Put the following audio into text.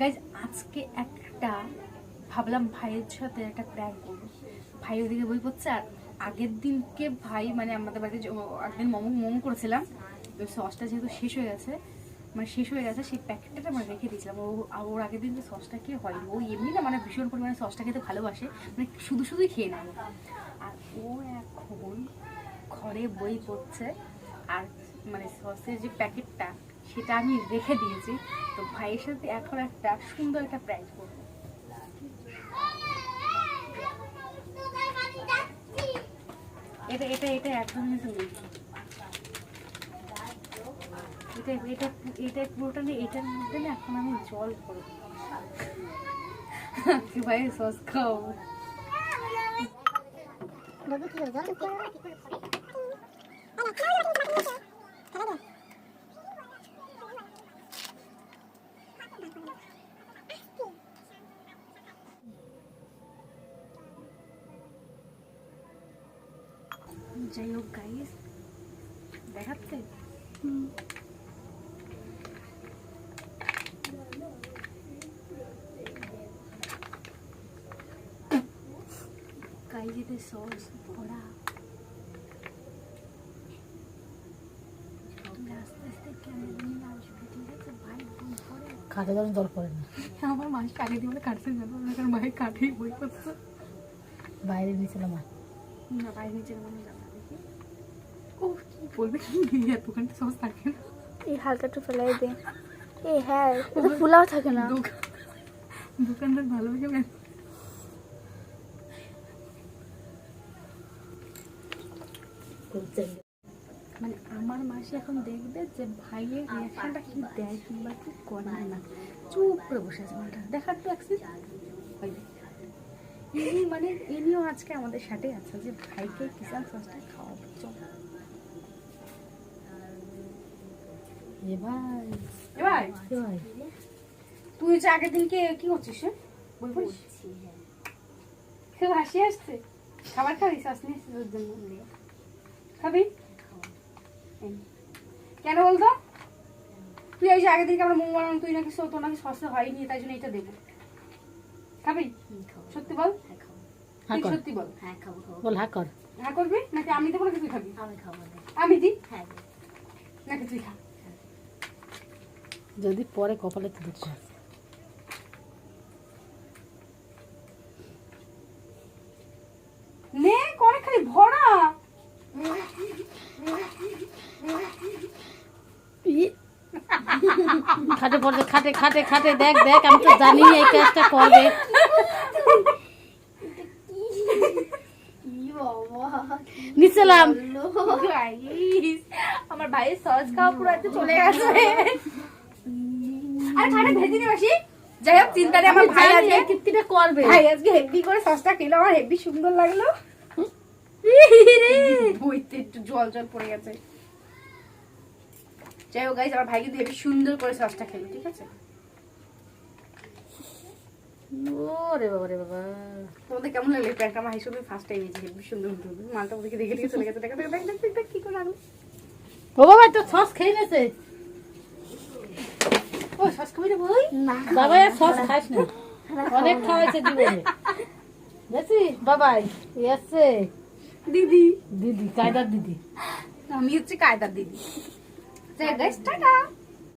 Guys আজকে একটা ভাবলাম ভাইয়ের সাথে একটা প্র্যাঙ্ক করব। ভাই ওদিকে বই পড়ছে আর আগের দিনকে ভাই মানে আমাদের বাড়িতে আগের মোমো মোমো করেছিলাম, তো সসটা যেহেতু শেষ হয়ে গেছে মানে শেষ হয়ে গেছে, সেই প্যাকেটটা মানে রেখে দিয়েছিলাম। ও ওর আগের দিন যে সসটা খেয়ে হয় ও এমনি না মানে ভীষণ পরিমাণে সসটা খেতে ভালোবাসে মানে শুধু শুধুই খেয়ে নেয়। আর ও এখন ঘরে বই পড়ছে, আর মানে সসের যে প্যাকেটটা সেটা আমি রেখে দিয়েছি তো ভাইয়ের সাথে এখন একটা সুন্দর একটা প্র্যাঙ্ক করব এটা এটা এটা একদম কিন্তু নেই এটা এটা এটা পুরোটা নেই এটার মধ্যে না এখন আমি জল করব ভাই সস খাও যাই হোক গাইস দেখাচ্ছে? যেন জল পড়ে না। আমার মাস কাটে দিয়ে যাব না। কারণ কাঠেই বই করছে বাইরে নিয়েছিলাম আর না বাইরে নিচে মনে যাবে দেখি। ও কি বলবে কি? এতখানটা সস থাকে না। এই হালকা একটু ফেলাই দে। এই হ্যাঁ এটা থাকে না। দোকান দোকানদার ভালো মানে আমার মাসি এখন দেখবে যে ভাইয়ের রিয়াকশনটা কি দেয় কিংবা কি করে না। চুপ করে বসে আছে দেখার তো অ্যাক্সিস ইনি মানে ইনিও আজকে আমাদের সাথে আছে যে ভাইকে কিষান সসটা খাওয়াবো। চল। এবার। তুই যে আগের দিনকে কি করছিস খুব হাসি আসছে। খাবার খাবি? সস নিয়ে জন্য? খাবি? কেন বলতো? তুই এই যে আগের দিনকে আমরা মোমো বানানো তুই নাকি সো- তোর নাকি সসে হয়নি তাই জন্য এটা দেবো। খাবি? সত্যি বল? হ্যাঁ তুই কর। সত্যি বল? বল হ্যাঁ কর। হ্যাঁ করবি? নাকি আমি দেবো নাকি তুই খাবি? আমি খাব আমি দিই হ্যাঁ নাকি তুই খা। যদি পরে কপালে তো দুঃখ আছে। নে করে খালি ভরা। খাটে পড়ে খাটে খাটে খাটে দেখ দেখ আমি তো জানি এই কাজটা করবে। নিচেলাম আমার ভাইয়ের সস খাওয়া পুরো একটু চলে গেছে। আর খাটে ভেজে নি মাসি। যাই হোক চিন্তারে আমার ভাই আজকে কীর্তিটা করবে। ভাই আজকে হেভি করে সসটা খেলো আমার হেভি সুন্দর লাগল। বইতে একটু জল জল পড়ে গেছে। যাই হোক গাইজ আমার ভাই কিন্তু হেভি সুন্দর করে সসটা খেলো ঠিক আছে? ওরে বাবা রে বাবা। তোমাদের কেমন লাগল আমার হিসেবে ফার্স্ট টাইম হেভি সুন্দর মালটা ওদিকে দেখে দেখে চলে গেছে। দেখা দেখ দেখ দেখ দেখ কি করে ও বাবা তো সস খেয়ে নেছে ও সস খাবি রে বই না বাবা আর সস খাস না। অনেক খাওয়াইছে জীবনে দেখছিস বাবাই এসছে দিদি। দিদি কায়দার দিদি। আমি হচ্ছে কায়দার দিদি। টাটা।